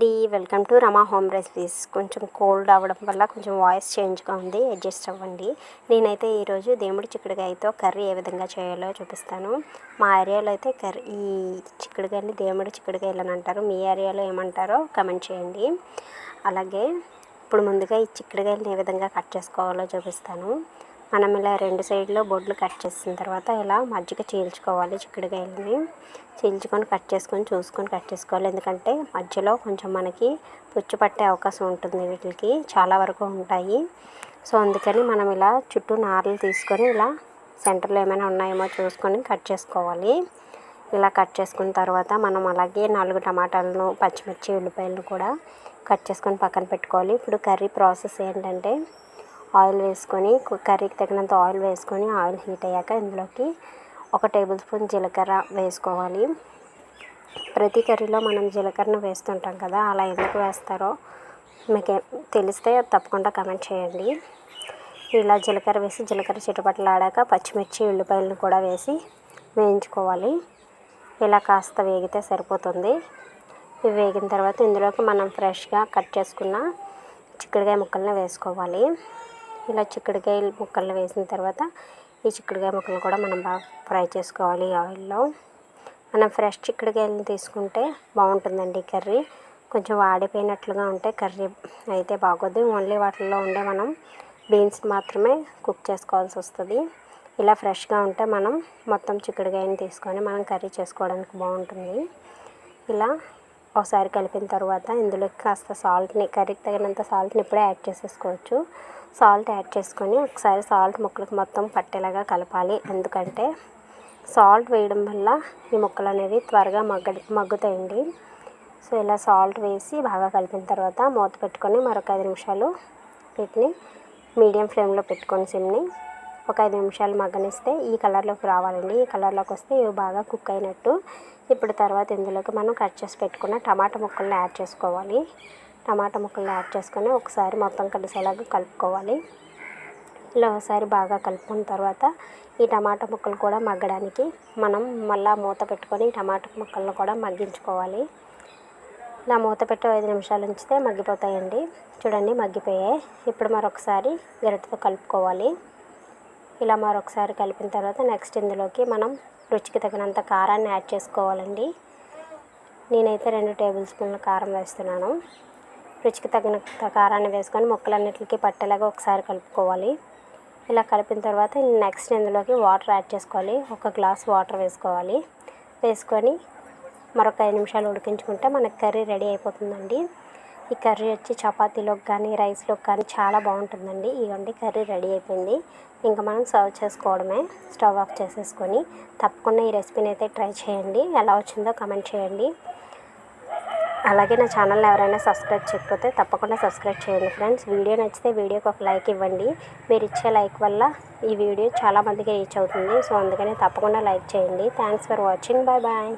అండి. Welcome to Rama home recipes కొంచెం cold అవ్వడం వల్ల కొంచెం వాయిస్ చేంజ్గా ఉంది. అడ్జస్ట్ అవ్వండి. నేనైతే ఈరోజు దేముడి చిక్కుడుకాయతో కర్రీ ఏ విధంగా చేయాలో చూపిస్తాను. మా ఏరియాలో అయితే కర్రీ ఈ చిక్కుడుకాయని దేముడి చిక్కుడుకాయలు అని అంటారు. మీ ఏరియాలో ఏమంటారో కమెంట్ చేయండి. అలాగే ఇప్పుడు ముందుగా ఈ చిక్కుడుకాయలను ఏ విధంగా కట్ చేసుకోవాలో చూపిస్తాను. మనం ఇలా రెండు సైడ్లో బొడ్లు కట్ చేసిన తర్వాత ఇలా మజ్జిగ చీల్చుకోవాలి చిక్కుడుకాయలని చీల్చుకొని కట్ చేసుకొని చూసుకొని కట్ చేసుకోవాలి. ఎందుకంటే మధ్యలో కొంచెం మనకి పుచ్చు పట్టే అవకాశం ఉంటుంది వీటికి చాలా వరకు ఉంటాయి. సో అందుకని మనం ఇలా చుట్టూ నారలు తీసుకొని ఇలా సెంటర్లో ఏమైనా ఉన్నాయేమో చూసుకొని కట్ చేసుకోవాలి. ఇలా కట్ చేసుకున్న తర్వాత మనం అలాగే నాలుగు టమాటాలను పచ్చిమిర్చి ఉల్లిపాయలను కూడా కట్ చేసుకొని పక్కన పెట్టుకోవాలి. ఇప్పుడు కర్రీ ప్రాసెస్ ఏంటంటే ఆయిల్ వేసుకొని కర్రీకి తగినంత ఆయిల్ వేసుకొని ఆయిల్ హీట్ అయ్యాక ఇందులోకి ఒక టేబుల్ స్పూన్ జీలకర్ర వేసుకోవాలి. ప్రతి కర్రీలో మనం జీలకర్రను వేస్తుంటాం కదా అలా ఎందుకు వేస్తారో మీకు తెలిస్తే తప్పకుండా కమెంట్ చేయండి. ఇలా జీలకర్ర వేసి జీలకర్ర చిటపటలాడాక పచ్చిమిర్చి ఉల్లిపాయలను కూడా వేసి వేయించుకోవాలి. ఇలా కాస్త వేగితే సరిపోతుంది. ఇవి వేగిన తర్వాత ఇందులోకి మనం ఫ్రెష్గా కట్ చేసుకున్న చిక్కుడుకాయ ముక్కల్ని వేసుకోవాలి. ఇలా చిక్కుడుకాయ ముక్కలు వేసిన తర్వాత ఈ చిక్కుడుకాయ ముక్కలు కూడా మనం బాగా ఫ్రై చేసుకోవాలి ఆయిల్లో. మనం ఫ్రెష్ చిక్కుడుకాయలను తీసుకుంటే బాగుంటుందండి కర్రీ. కొంచెం వాడిపోయినట్లుగా ఉంటే కర్రీ అయితే బాగోదు. ఓన్లీ వాటిల్లో ఉండే మనం బీన్స్ మాత్రమే కుక్ చేసుకోవాల్సి వస్తుంది. ఇలా ఫ్రెష్గా ఉంటే మనం మొత్తం చిక్కుడుకాయని తీసుకొని మనం కర్రీ చేసుకోవడానికి బాగుంటుంది. ఇలా ఒకసారి కలిపిన తర్వాత ఇందులోకి కాస్త సాల్ట్ని కర్రీకి తగినంత సాల్ట్ని ఇప్పుడే యాడ్ చేసేసుకోవచ్చు. సాల్ట్ యాడ్ చేసుకొని ఒకసారి సాల్ట్ ముక్కలకు మొత్తం పట్టేలాగా కలపాలి. ఎందుకంటే సాల్ట్ వేయడం వల్ల ఈ ముక్కలు అనేవి త్వరగా మగ్గ మగ్గుతాయండి. సో ఇలా సాల్ట్ వేసి బాగా కలిపిన తర్వాత మూత పెట్టుకొని మరొక ఐదు నిమిషాలు వీటిని మీడియం ఫ్లేమ్లో పెట్టుకొని సిమ్ని ఒక ఐదు నిమిషాలు మగ్గనిస్తే ఈ కలర్లోకి రావాలండి. ఈ కలర్లోకి వస్తే ఇవి బాగా కుక్ అయినట్టు. ఇప్పుడు తర్వాత ఇందులోకి మనం కట్ చేసి పెట్టుకున్న టమాటా ముక్కల్ని యాడ్ చేసుకోవాలి. టమాటా ముక్కల్ని యాడ్ చేసుకొని ఒకసారి మొత్తం కలిసేలాగా కలుపుకోవాలి. ఇలా ఒకసారి బాగా కలుపుకున్న తర్వాత ఈ టమాటా ముక్కలు కూడా మగ్గడానికి మనం మళ్ళీ మూత పెట్టుకొని టమాటా ముక్కలను కూడా మగ్గించుకోవాలి. ఇలా మూత పెట్టి ఐదు నిమిషాలు ఉంచితే మగ్గిపోతాయండి. చూడండి మగ్గిపోయాయి. ఇప్పుడు మరొకసారి గరిటతో కలుపుకోవాలి. ఇలా మరొకసారి కలిపిన తర్వాత నెక్స్ట్ ఇందులోకి మనం రుచికి తగినంత కారాన్ని యాడ్ చేసుకోవాలండి. నేనైతే రెండు టేబుల్ స్పూన్ల కారం వేస్తున్నాను. రుచికి తగినంత కారాన్ని వేసుకొని ముక్కలన్నిటికి పట్టేలాగా ఒకసారి కలుపుకోవాలి. ఇలా కలిపిన తర్వాత నెక్స్ట్ ఇందులోకి వాటర్ యాడ్ చేసుకోవాలి. ఒక గ్లాస్ వాటర్ వేసుకోవాలి. వేసుకొని మరొక ఐదు నిమిషాలు ఉడికించుకుంటే మనకి కర్రీ రెడీ అయిపోతుందండి. ఈ కర్రీ వచ్చి చపాతీలోకి కానీ రైస్లోకి కానీ చాలా బాగుంటుందండి. ఇవ్వండి కర్రీ రెడీ అయిపోయింది. ఇంకా మనం సర్వ్ చేసుకోవడమే. స్టవ్ ఆఫ్ చేసేసుకొని తప్పకుండా ఈ రెసిపీని అయితే ట్రై చేయండి. ఎలా వచ్చిందో కమెంట్ చేయండి. అలాగే నా ఛానల్ ఎవరైనా సబ్స్క్రైబ్ చేయకపోతే తప్పకుండా సబ్స్క్రైబ్ చేయండి ఫ్రెండ్స్. వీడియో నచ్చితే వీడియోకి ఒక లైక్ ఇవ్వండి. మీరు ఇచ్చే లైక్ వల్ల ఈ వీడియో చాలామందికి రీచ్ అవుతుంది. సో అందుకని తప్పకుండా లైక్ చేయండి. Thanks for watching. Bye bye.